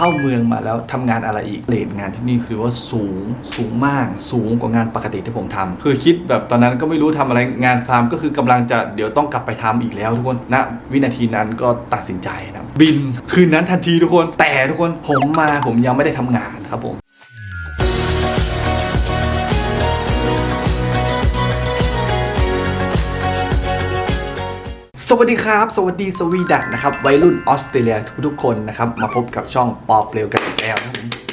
เข้าเมืองมาแล้วทำงานอะไรอีกเรทงานที่นี่คือว่าสูงสูงมากสูงกว่างานปกติที่ผมทำคือคิดแบบตอนนั้นก็ไม่รู้ทำอะไรงานฟาร์มก็คือกำลังจะเดี๋ยวต้องกลับไปทำอีกแล้วทุกคนณวินาทีนั้นก็ตัดสินใจนะบินคืนนั้นทันทีทุกคนแต่ทุกคนผมมาผมยังไม่ได้ทำงานครับผม สวัสดีครับ สวัสดีสวีดันนะครับวัยรุ่นออสเตรเลียทุกๆคนนะครับ มาพบกับช่องปอบเปลวกันอีกแล้วนะครับผม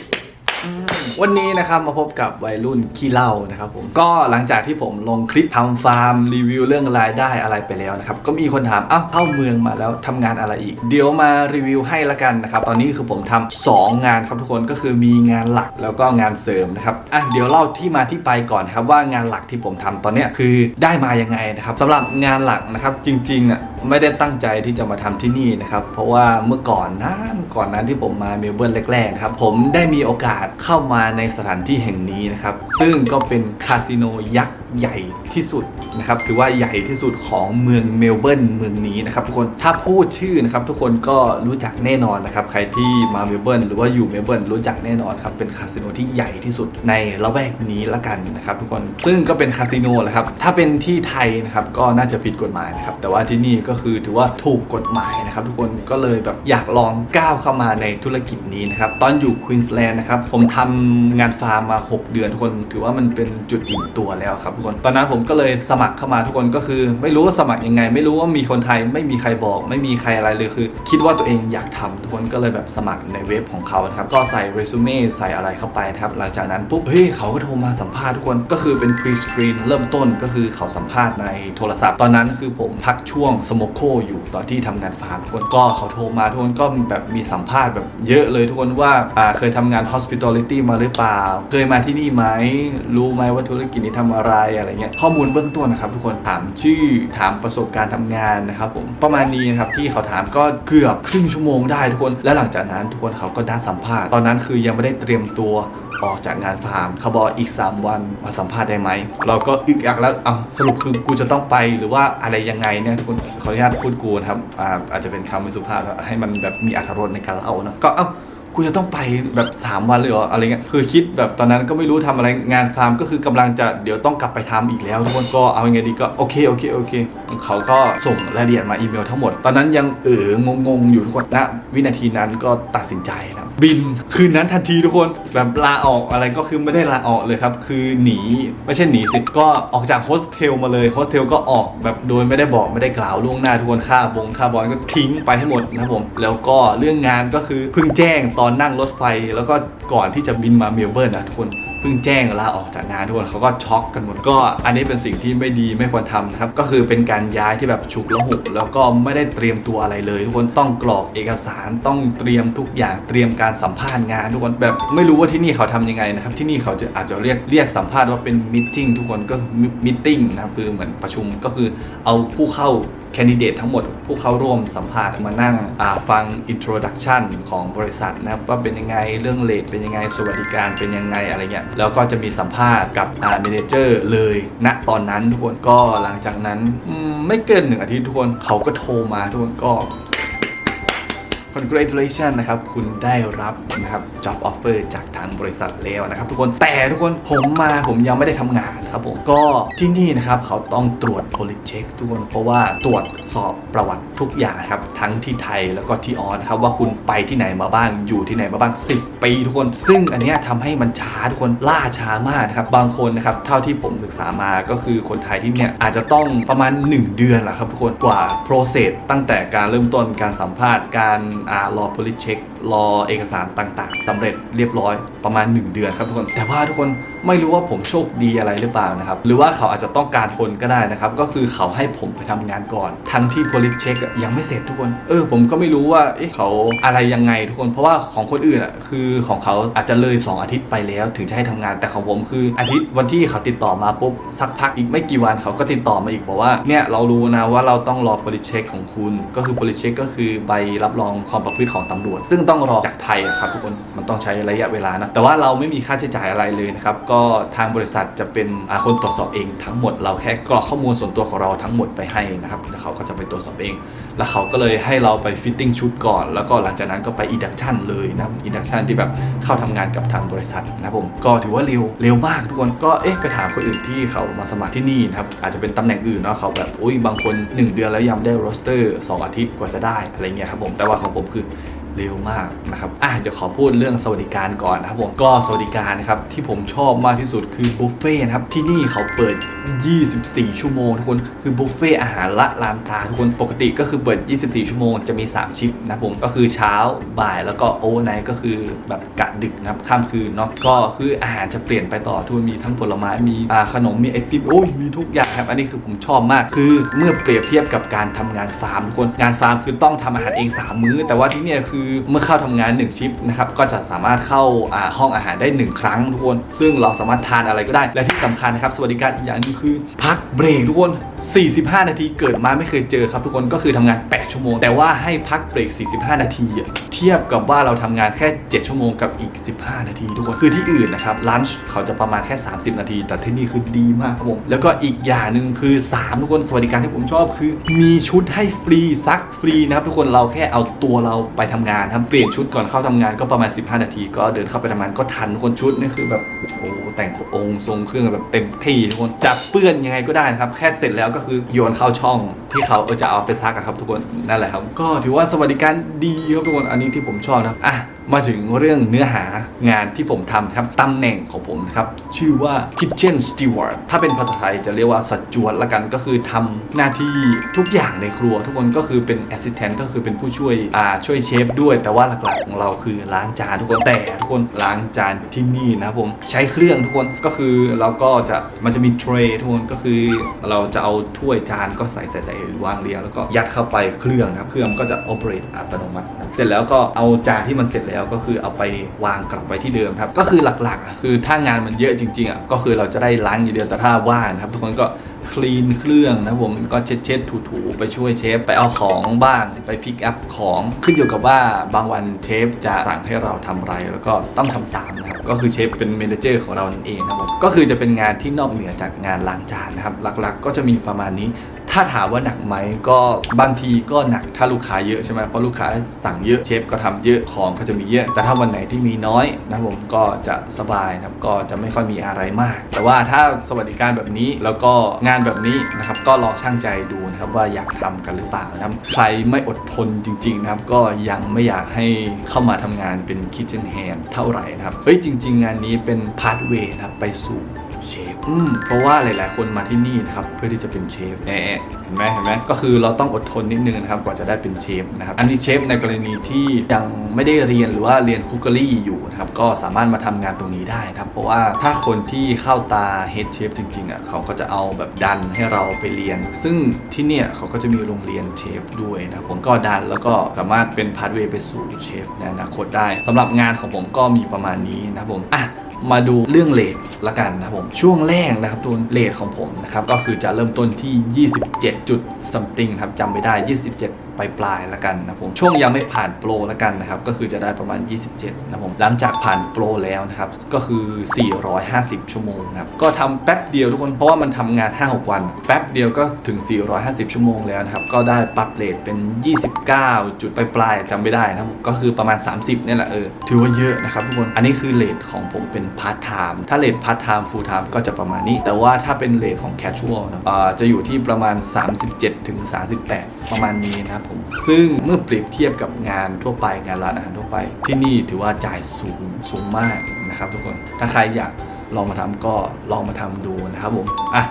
วันนี้นะครับมาพบกับวัยรุ่นขี้เหล้านะครับผมก็หลังจากที่ผมลงคลิปทำฟาร์มรีวิวเรื่องรายได้อะไรไปแล้วนะครับก็มีคนถามอ้าวเข้าเมืองมาแล้วทำงานอะไรอีก เดี๋ยวมารีวิวให้ละกันนะครับตอนนี้คือผมทำสองงานครับทุกคนก็คือมีงานหลักแล้วก็งานเสริมนะครับอะเดี๋ยวเล่าที่มาที่ไปก่อนนครับว่างานหลักที่ผมทำตอนเนี้ยคือได้มายังไงนะครับสำหรับงานหลักนะครับจริงๆอะไม่ได้ตั้งใจที่จะมาทำที่นี่นะครับเพราะว่าเมื่อก่อนนั้นก่อนนั้นที่ผมมาเมลเบิร์นแรกๆครับผมได้มีโอกาสเข้ามาในสถานที่แห่งนี้นะครับ ซึ่งก็เป็นคาสิโนยักษ์ ใหญ่ที่สุดนะครับถือว่าใหญ่ที่สุดของเมืองเมลเบิร์นเมืองนี้นะครับทุกคนถ้าพูดชื่อนะครับทุกคนก็รู้จักแน่นอนนะครับใครที่มาเมลเบิร์นหรือว่าอยู่เมลเบิร์นรู้จักแน่นอนครับเป็นคาสิโนที่ใหญ่ที่สุดในละแวกนี้ละกันนะครับทุกคนซึ่งก็เป็นคาสิโนแหละครับถ้าเป็นที่ไทยนะครับก็น่าจะผิดกฎหมายนะครับแต่ว่าที่นี่ก็คือถือว่าถูกกฎหมายนะครับทุกคนก็เลยแบบอยากลองก้าวเข้ามาในธุรกิจนี้นะครับตอนอยู่ควีนส์แลนด์นะครับผมทำงานฟาร์มมา 6 เดือนทุกคนถือว่ามันเป็นจุดอิ่มตัวแล้วครับคน ตอนนั้นผมก็เลยสมัครเข้ามาทุกคนก็คือ ไม่รู้ว่าสมัครยังไง ไม่รู้ว่ามีคนไทยไม่มีใครบอก ไม่มีใครอะไรเลยคือ คิดว่าตัวเองอยากทำทุกคนก็เลยแบบสมัครในเว็บของเขาครับก็ใส่เรซูเม่ใส่อะไรเข้าไปครับหลังจากนั้นปุ๊บเฮ้ยเขาก็โทรมาสัมภาษณ์ทุกคนก็คือเป็นพรีสกรีนเริ่มต้นก็คือเขาสัมภาษณ์ในโทรศัพท์ ตอนนั้นคือผมพักช่วงสโมโคอยู่ตอนที่ทำงานฟาร์มทุกคนก็เขาโทรมาทุกคนก็แบบมีสัมภาษณ์แบบเยอะเลยทุกคนว่าอ่าเคยทำงาน hospitality มาหรือเปล่า เคยมาที่นี่ไหมรู้ไหมว่าธุรกิจนี้ทำอะไรอะไรเงี้ยข้อมูลเบื้องต้นนะครับทุกคนถามชื่อถามประสบการณ์ทำงานนะครับผมประมาณนี้นะครับที่เขาถามก็เกือบครึ่งชั่วโมงได้ทุกคน และหลังจากนั้นทุกคนเขาก็ได้สัมภาษณ์ตอนนั้นคือยังไม่ได้เตรียมตัวออกจากงานฟาร์มเขาบอกอีก 3 วันมาสัมภาษณ์ได้ไหมเราก็อึกอักแล้วเอาสรุปคือกูจะต้องไปหรือว่าอะไรยังไงเนี่ยทุกคนขออนุญาตพูดกูนะครับอ่าอาจจะเป็นคำไม่สุภาพนะให้มันแบบมีอรรถรสในการเล่าเนอะก็เอ้า กูจะต้องไปแบบ 3 วันเลยเหรออะไรเงี้ยคือคิดแบบตอนนั้นก็ไม่รู้ทำอะไรงานฟาร์มก็คือกำลังจะเดี๋ยวต้องกลับไปทำอีกแล้วทุกคนก็เอายังไงดีก็โอเคโอเคโอเค เขาก็ส่งรายละเอียดมาอีเมลทั้งหมด ตอนนั้นยังเอองงงๆอยู่ทุกคนณวินาทีนั้นก็ตัดสินใจนะบินคืนนั้นทันทีทุกคนแบบลาออกอะไรก็คือไม่ได้ลาออกเลยครับ คือหนีไม่ใช่หนีสิก็ออกจากโฮสเทลมาเลยโฮสเทลก็ออกแบบโดยไม่ได้บอกไม่ได้กล่าวล่วงหน้าทุกคนค่าบงค่าบอลก็ทิ้งไปให้หมดนะครับผม แล้วก็เรื่องงานก็คือเพิ่งแจ้งตอนนั่งรถไฟ แล้วก็ก่อนที่จะบินมาเมลเบิร์นนะทุกคน พิ่งแจ้งลาออกจากงานทุกคนเขาก็ช็อกกันหมด ก็อันนี้เป็นสิ่งที่ไม่ดีไม่ควรทำนะครับ ก็คือเป็นการย้ายที่แบบฉุกละหุกแล้วก็ไม่ได้เตรียมตัวอะไรเลย ทุกคนต้องกรอกเอกสารต้องเตรียมทุกอย่างเตรียมการสัมภาษณ์งานทุกคนแบบไม่รู้ว่าที่นี่เขาทำยังไงนะครับที่นี่เขาจะอาจจะเรียกเรียกสัมภาษณ์ว่าเป็นมิทติ้งทุกคนก็มิทติ้งนะครับคือเหมือนประชุมก็คือเอาผู้เข้า แคนดิเดตทั้งหมดผู้เข้าร่วมสัมภาษณ์มานั่งฟังอินโทรดักชันของบริษัทนะครับว่าเป็นยังไงเรื่องเลทเป็นยังไงสวัสดิการเป็นยังไงอะไรเงี้ยแล้วก็จะมีสัมภาษณ์กับเมนเจอร์เลยณตอนนั้นทุกคนก็หลังจากนั้นไม่เกินหนึ่งอาทิตย์ทุกคนเขาก็โทรมาทุกคนก็ congratulation นะครับ คุณได้รับนะครับ job offer จากทางบริษัทแล้วนะครับ ทุกคนแต่ทุกคนผมมาผมยังไม่ได้ทำงานนครับผมก็ที่นี่นะครับเขาต้องตรวจ police check ทุกคนเพราะว่าตรวจสอบประวัติทุกอย่างครับทั้งที่ไทยแล้วก็ที่ออนนะครับว่าคุณไปที่ไหนมาบ้างอยู่ที่ไหนมาบ้าง 10 ปีทุกคน ซึ่งอันเนี้ยทำให้มันช้าทุกคนล่าช้ามากนะครับบางคนนะครับเท่าที่ผมศึกษามาก็คือคนไทยที่เนี่ยอาจจะต้องประมาณ 1 เดือนแหละครับทุกคนกว่า process ตั้งแต่การเริ่มต้นการสัมภาษณ์การรอ police check รอเอกสารต่างๆสำเร็จเรียบร้อยประมาณ 1 เดือนครับทุกคน แต่ว่าทุกคน ไม่รู้ว่าผมโชคดีอะไรหรือเปล่านะครับ หรือว่าเขาอาจจะต้องการคนก็ได้นะครับ ก็คือเขาให้ผมไปทำงานก่อน ทั้งที่ police check ยังไม่เสร็จทุกคน เออ ผมก็ไม่รู้ว่าเอ๊ะเขาอะไรยังไงทุกคน เพราะว่าของคนอื่นอะคือของเขาอาจจะเลย 2 อาทิตย์ไปแล้ว ถึงจะให้ทำงาน แต่ของผมคืออาทิตย์วันที่เขาติดต่อมาปุ๊บสักพักอีกไม่กี่วันเขาก็ติดต่อมาอีกบอกว่าเนี่ยเรารู้นะว่าเราต้องรอ police check ของคุณ ก็คือ police check ก็คือใบรับรองความประพฤติของตำรวจ ซึ่งต้องรอจากไทยอะครับทุกคนมันต้องใช้ระยะเวลานะแต่ว่าเราไม่มีค่าใช้จ่ายอะไรเลยนะครับกทางบริษัทจะเป็นคนตรวจสอบเองทั้งหมด เราแค่กรอกข้อมูลส่วนตัวของเราทั้งหมดไปให้นะครับแล้วเขาก็จะไปตรวจสอบเอง แล้วเขาก็เลยให้เราไปฟิตติ้งชุดก่อน แล้วก็หลังจากนั้นก็ไปอินดักชันเลยนะอินดักชันที่แบบเข้าทำงานกับทางบริษัทนะผมก็ถือว่าเร็วเร็วมากทุกคนก็เอ๊ะไปถามคนอื่นที่เขามาสมัครที่นี่นะครับอาจจะเป็นตำแหน่งอื่นเนาะเขาแบบอุ้ยบางคน 1 เดือนแล้วยังไม่ได้โรสเตอร์ 2 อาทิตย์กว่าจะได้อะไรเงี้ยครับผมแต่ว่าของผมคือ เร็วมากนะครับอะเดี๋ยวขอพูดเรื่องสวัสดิการก่อนนะครับผมก็สวัสดิการนะครับที่ผมชอบมากที่สุดคือบุฟเฟ่ต์นะครับที่นี่เขาเปิด24 ชั่วโมง ทุกคนคือบุฟเฟ่ต์อาหารละลานตาทุกคนปกติก็คือเปิด 24 ชั่วโมงจะมี 3 ชิปนะผมก็คือเช้าบ่ายแล้วก็โอเวอร์ไนท์ก็คือแบบกะดึกนะครับข้ามคืนเนาะก็คืออาหารจะเปลี่ยนไปต่อทุกคนมีทั้งผลไม้มีขนมมีไอติมโอ้ยมีทุกอย่างครับอันนี้คือผมชอบมากคือเมื่อเปรียบเทียบกับการทำงานฟาร์มทุกคนงานฟาร์มคือต้องทำอาหารเอง 3 มื้อ แต่ว่าที่เนี่ยคือเมื่อเข้าทำงาน 1 ชิปนะครับก็จะสามารถเข้าห้องอาหารได้ 1 ครั้งทุกคน ซึ่งเราสามารถทานอะไรก็ได้และที่สำคัญนะครับสวัสดิการอย่างนึงคือพักเบรกทุกคน 45 นาทีเกิดมาไม่เคยเจอครับทุกคนก็คือทำงาน 8 ชั่วโมง แต่ว่าให้พักเบรก 45 นาทีอะเทียบกับว่าเราทำงานแค่ 7 ชั่วโมงกับอีก 15 นาทีทุกคนคือที่อื่นนะครับลันช์เขาจะประมาณแค่ 30 นาที แต่ที่นี่คือดีมากครับผมแล้วก็อีกอย่างหนึ่งคือ 3 ทุกคนสวัสดิการที่ผมชอบคือ มีชุดให้ฟรีซักฟรีนะครับทุกคนเราแค่เอาตัวเราไปทำงานทำเปลี่ยนชุดก่อนเข้าทำงานก็ประมาณ 15 นาที ก็เดินเข้าไปทำงานก็ทันทุกคนชุดนี่คือแบบโอ้แต่งองค์ทรงเครื่องแบบเต็มที่ทุกคนจะเปื้อนยังไงก็ได้นะครับ แค่เสร็จแล้วก็คือโยนเข้าช่องที่เขาเออจะเอาไปซักครับทุกคนนั่นแหละครับ ก็ถือว่าสวัสดิการดีครับทุกคนอันนี้ที่ผมชอบนะอะ มาถึงเรื่องเนื้อหางานที่ผมทำครับตำแหน่งของผมนะครับ ชื่อว่า kitchen steward ถ้าเป็นภาษาไทยจะเรียกว่าสัจจวดละกันก็คือทำหน้าที่ทุกอย่างในครัว ทุกคนก็คือเป็น assistant ก็คือเป็นผู้ช่วยอ่าช่วยเชฟด้วย แต่ว่าหลักๆของเราคือล้างจานทุกคนแต่ทุกคนล้างจานที่นี่นะครับผมใช้เครื่องทุกคนก็คือเราก็จะมันจะมีเทรย์ทุกคนก็คือเราจะเอาถ้วยจานก็ใส่ใส่ใส่วางเรียงแล้วก็ยัดเข้าไปเครื่องนะครับเครื่องก็จะ operate อัตโนมัตินะเสร็จแล้วก็เอาจานที่มันเสร็จแล้วแล้วก็คือเอาไปวางกลับไปที่เดิมครับ ก็คือหลักๆ คือถ้างานมันเยอะจริงๆอะก็คือเราจะได้ล้างอยู่เดียวแต่ถ้าว่างครับ ทุกคนก็คลีนเครื่องนะผมก็เช็ดเช็ดถูๆไปช่วยเชฟไปเอาของบ้างไปพิกอัพของขึ้นอยู่กับว่าบางวันเชฟจะสั่งให้เราทำอะไรแล้วก็ต้องทำตามนะครับก็คือเชฟเป็นเมนเจอร์ของเรานั่นเองนะครับผมก็คือจะเป็นงานที่นอกเหนือจากงานล้างจานนะครับหลักๆ ก็จะมีประมาณนี้ ถ้าถามว่าหนักไหมก็บางทีก็หนักถ้าลูกค้าเยอะใช่ไหมเพราะลูกค้าสั่งเยอะเชฟก็ทำเยอะของก็จะมีเยอะ แต่ถ้าวันไหนที่มีน้อยนะผมก็จะสบายนะครับก็จะไม่ค่อยมีอะไรมาก แต่ว่าถ้าสวัสดิการแบบนี้แล้วก็งานแบบนี้นะครับก็ลองช่างใจดูนะครับว่าอยากทำกันหรือเปล่านะครับใครไม่อดทนจริง ๆ นะครับ ก็ยังไม่อยากให้เข้ามาทำงานเป็น kitchen hand เท่าไหร่นะครับเฮ้ยจริง ๆ งานนี้เป็นพา t เวย์นะครับไปสู่เชฟ อืมเพราะว่าหลาย ๆ คนมาที่นี่นะครับเพื่อที่จะเป็นเชฟแหมเห็นไหมเห็นไหมก็คือเราต้องอดทนนิดนึงนะครับกว่าจะได้เป็นเชฟนะครับอันนี้เชฟในกรณีที่ยังไม่ได้เรียนหรือว่าเรียนคุกเกอรี่อยู่นะครับก็สามารถมาทำงานตรงนี้ได้นะครับเพราะว่าถ้าคนที่เข้าตาเฮดเชฟจริง ๆ อะเขาก็จะเอาแบบดันให้เราไปเรียน ซึ่งที่เนี่ยเขาก็จะมีโรงเรียนเชฟด้วยนะผมก็ดันแล้วก็สามารถเป็นพา t เวย์ไปสู่เชฟในอนาคตได้สำหรับงานของผมก็มีประมาณนี้นะผมอะ มาดูเรื่องเลทละกันนะครับผมช่วงแรกนะครับตัวเลทของผมนะครับก็คือจะเริ่มต้นที่ 27 จุด something ครับจำไม่ได้ 27 ปลายปลายละกันนะครับผมช่วงยังไม่ผ่านโปรละกันนะครับก็คือจะได้ประมาณ 27นะครับผมหลังจากผ่านโปรแล้วนะครับก็คือ 450 ชั่วโมงนะครับก็ทำแป๊บเดียวทุกคนเพราะว่ามันทำงาน 5-6 วัน แป๊บเดียวก็ถึง 450 ชั่วโมงแล้วนะครับก็ได้ปรับเลทเป็น 29 จุดปลายปลายๆจำไม่ได้นะครับก็คือประมาณ 30เนี่ยแหละเออถือว่าเยอะนะครับทุกคนอันนี้คือเลทของผมเป็นพาร์ทไทม์ถ้าเลทพาร์ทไทม์ฟูลไทม์ก็จะประมาณนี้ แต่ว่าถ้าเป็นเลทของแคชชวลนะจะอยู่ที่ประมาณ 37-38 ประมาณนี้นะครับผม ซึ่งเมื่อเปรียบเทียบกับงานทั่วไปงานร้านอาหารทั่วไป ที่นี่ถือว่าจ่ายสูงสูงมากนะครับทุกคนถ้าใครอยากลองมาทำก็ลองมาทำดูนะครับผมอะ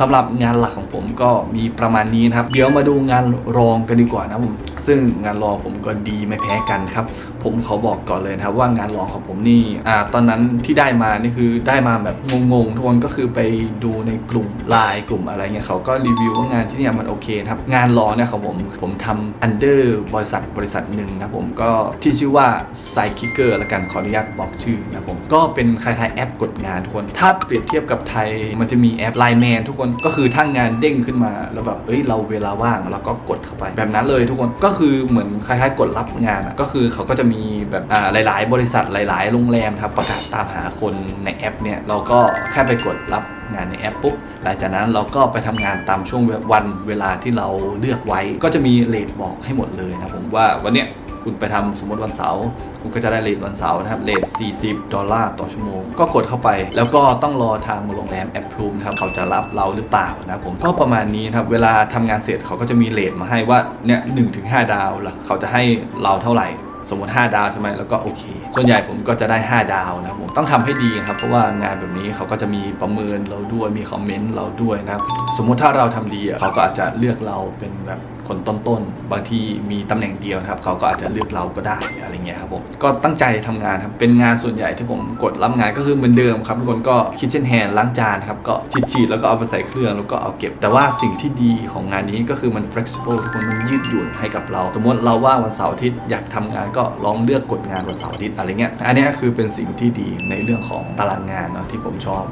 สำหรับงานหลักของผมก็มีประมาณนี้นะครับ เดี๋ยวมาดูงานรองกันดีกว่านะผม ซึ่งงานรองผมก็ดีไม่แพ้กันครับ ผมเขาบอกก่อนเลยนะครับว่างานรองของผมนี่อ่าตอนนั้นที่ได้มานี่คือได้มาแบบงงๆทุกคนก็คือไปดูในกลุ่มไลน์กลุ่มอะไรเงี้ยเขาก็รีวิวว่างานที่เนี่ยมันโอเคครับ งานรองเนี่ยของผมผมทำอันเดอร์บริษัทบริษัทหนึ่งนะผมก็ที่ชื่อว่า s i d e Kicker ละกันขออนุญาตบอกชื่อนะผมก็เป็นคล้ายๆแอปกดงานทุกคน ถ้าเปรียบเทียบกับไทยมันจะมีแอป Line Man ทุกคนก็คือถ้างงานเด้งขึ้นมาแล้วแบบเอ้ยเราเวลาว่างเราก็กดเข้าไป แบบนั้นเลยทุกคนก็คือเหมือนคล้ายๆ กดรับงานอะก็คือเขาก็จะมีแบบอ่าหลาย ๆ บริษัทหลาย ๆ โรงแรมครับประกาศตามหาคนในแอปเนี่ยเราก็แค่ไปกดรับงานในแอปปุ๊บหลังจากนั้นเราก็ไปทำงานตามช่วงวันเวลาที่เราเลือกไว้ ก็จะมีเลทบอกให้หมดเลยนะผมว่าวันเนี้ย คุณไปทำสมมติวันเสาร์คุณก็จะได้เลทวันเสาร์นะครับเลท40 ดอลลาร์ต่อชั่วโมง ก็กดเข้าไป แล้วก็ต้องรอทางโรงแรมแอปพรูนะครับเขาจะรับเราหรือเปล่านะผมก็ประมาณนี้นะครับเวลาทำงานเสร็จเขาก็จะมีเลทมาให้ว่าเนี่ยหนึ่งถึงห้าดาวละเขาจะให้เราเท่าไหร่สมมติ 5 ดาวใช่ไหมแล้วก็โอเค ส่วนใหญ่ผมก็จะได้ 5 ดาวนะผมต้องทำให้ดีครับ เพราะว่างานแบบนี้เขาก็จะมีประเมินเราด้วยมีคอมเมนต์เราด้วยนะ สมมุติถ้าเราทำดีเขาก็อาจจะเลือกเราเป็นแบบ คนต้นๆ บางทีมีตำแหน่งเดียวนะครับเขาก็อาจจะเลือกเราก็ได้อะไรเงี้ยครับผมก็ตั้งใจทำงานครับเป็นงานส่วนใหญ่ที่ผมกดรับงานก็คือเหมือนเดิมครับทุกคนก็คิดเช่นแฮนล้างจานครับก็ฉีดๆแล้วก็เอาไปใส่เครื่องแล้วก็เอาเก็บ แต่ว่าสิ่งที่ดีของงานนี้ก็คือมัน flexible ทุกคนมันยืดหยุ่นให้กับเรา สมมติเราว่างวันเสาร์อาทิตย์อยากทำงานก็ลองเลือกกดงานวันเสาร์อาทิตย์อะไรเงี้ยอันนี้คือเป็นสิ่งที่ดีในเรื่องของตารางงานเนาะที่ผมชอบ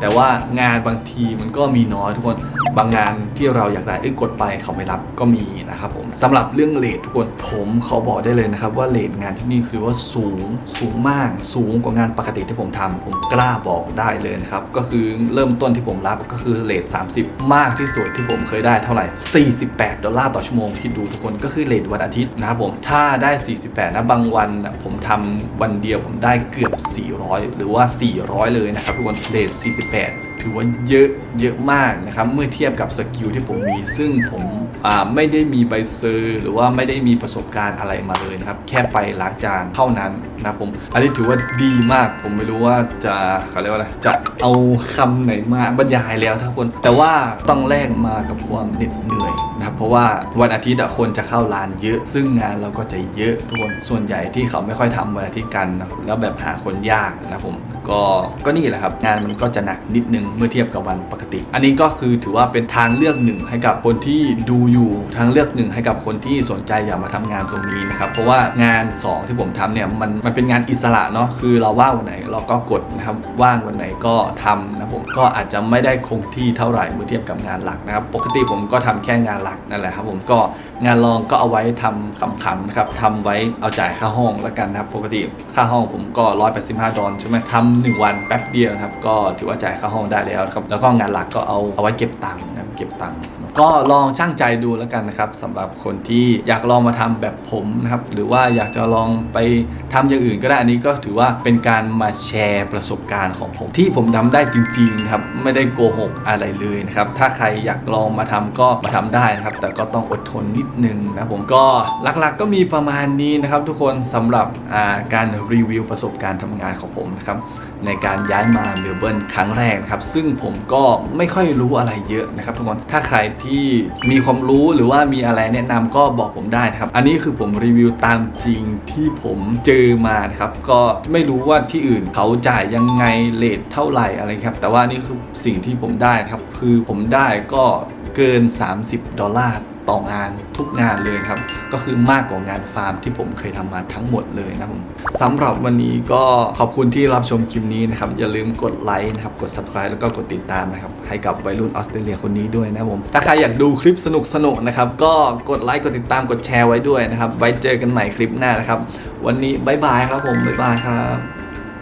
แต่ว่างานบางทีมันก็มีน้อยทุกคนบางงานที่เราอยากได้เอ้ยกดไปเขาไม่รับก็มีนะครับผมสำหรับเรื่องเลททุกคนผมเขอบอกได้เลยนะครับว่าเลทงานที่นี่คือว่าสูงสูงมาก สูงกว่างานปกติที่ผมทำผมกล้าบอกได้เลยนะครับก็คือเริ่มต้นที่ผมรับก็คือเลท30 มากที่สุดที่ผมเคยได้เท่าไหร่ 48 ดอลลาร์ต่อชั่วโมงคิดดูทุกคนก็คือเลทวันอาทิตย์นะครับผมถ้าได้ 48 นะบางวันผมทำวันเดียวผมได้เกือบ 400 หรือว่า 400 เลยนะครับทุกคนเลท48ถือว่าเยอะเยอะมากนะครับ เมื่อเทียบกับสกิลที่ผมมี ซึ่งผมไม่ได้มีใบเซอร์หรือว่าไม่ได้มีประสบการณ์อะไรมาเลยนะครับ แค่ไปล้างจานเท่านั้นนะครับผม อันนี้ถือว่าดีมาก ผมไม่รู้ว่าจะเขาเรียกว่าอะไร จะเอาคำไหนมาบรรยายแล้วทุกคน แต่ว่าต้องแลกมากับความเหน็ดเหนื่อยนะครับ เพราะว่าวันอาทิตย์คนจะเข้าร้านเยอะ ซึ่งงานเราก็จะเยอะทุกคน ส่วนใหญ่ที่เขาไม่ค่อยทำวันอาทิตย์กันนะแล้วแบบหาคนยากนะครับผม ก็ก็นี่แหละครับ งานมันก็จะหนักนิดนึงเมื่อเทียบกับวันปกติ อันนี้ก็คือถือว่าเป็นทางเลือกหนึ่งให้กับคนที่ดูอยู่ทางเลือกหนึ่งให้กับคนที่สนใจอยากมาทำงานตรงนี้นะครับเพราะว่างาน 2 ที่ผมทำเนี่ยมันมันเป็นงานอิสระเนาะคือเราว่างวันไหนเราก็กดนะครับว่างวันไหนก็ทำนะผมก็อาจจะไม่ได้คงที่เท่าไหร่เมื่อเทียบกับงานหลักนะครับปกติผมก็ทำแค่งานหลักนั่นแหละครับผมก็งานรองก็เอาไว้ทำขำๆนะครับทำไว้เอาจ่ายค่าห้องแล้วกันนะครับปกติค่าห้องผมก็185ดอลใช่ไหมทำหนึ่งวันแป๊บเดียวนะครับ ก็ถือว่าจ่ายค่าห้องได้แล้วนะครับ แล้วก็งานหลักก็เอาเอาไว้เก็บตังค์นะครับเก็บตังค์ก็ลองช่างใจดูแล้วกันนะครับสำหรับคนที่อยากลองมาทำแบบผมนะครับ หรือว่าอยากจะลองไปทำอย่างอื่นก็ได้อันนี้ก็ถือว่าเป็นการมาแชร์ประสบการณ์ของผม ที่ผมทำได้จริงๆครับไม่ได้โกหกอะไรเลยนะครับ ถ้าใครอยากลองมาทำก็มาทำได้นะครับ แต่ก็ต้องอดทนนิดนึงนะผมก็หลักๆก็มีประมาณนี้นะครับ ทุกคนสำหรับการรีวิวประสบการณ์ทำงานของผมนะครับ ในการย้ายมาเมลเบิร์นครั้งแรกครับซึ่งผมก็ไม่ค่อยรู้อะไรเยอะนะครับทุกคนถ้าใครที่มีความรู้หรือว่ามีอะไรแนะนำก็บอกผมได้นะครับ อันนี้คือผมรีวิวตามจริงที่ผมเจอมานะครับก็ไม่รู้ว่าที่อื่นเขาจ่ายยังไงเลทเท่าไหร่อะไรครับ แต่ว่านี่คือสิ่งที่ผมได้ครับ คือผมได้ก็เกิน 30 ดอลลาร์ ต่องานทุกงานเลยครับ ก็คือมากกว่างานฟาร์มที่ผมเคยทำมาทั้งหมดเลยนะผมสำหรับวันนี้ก็ขอบคุณที่รับชมคลิปนี้นะครับ อย่าลืมกดไลค์นะครับ กด subscribe แล้วก็กดติดตามนะครับ ให้กับวัยรุ่นออสเตรเลียคนนี้ด้วยนะผม ถ้าใครอยากดูคลิปสนุกๆนะครับ ก็กดไลค์กดติดตามกดแชร์ไว้ด้วยนะครับ ไว้เจอกันใหม่คลิปหน้านะครับ วันนี้บายบายครับผมบายบายครับ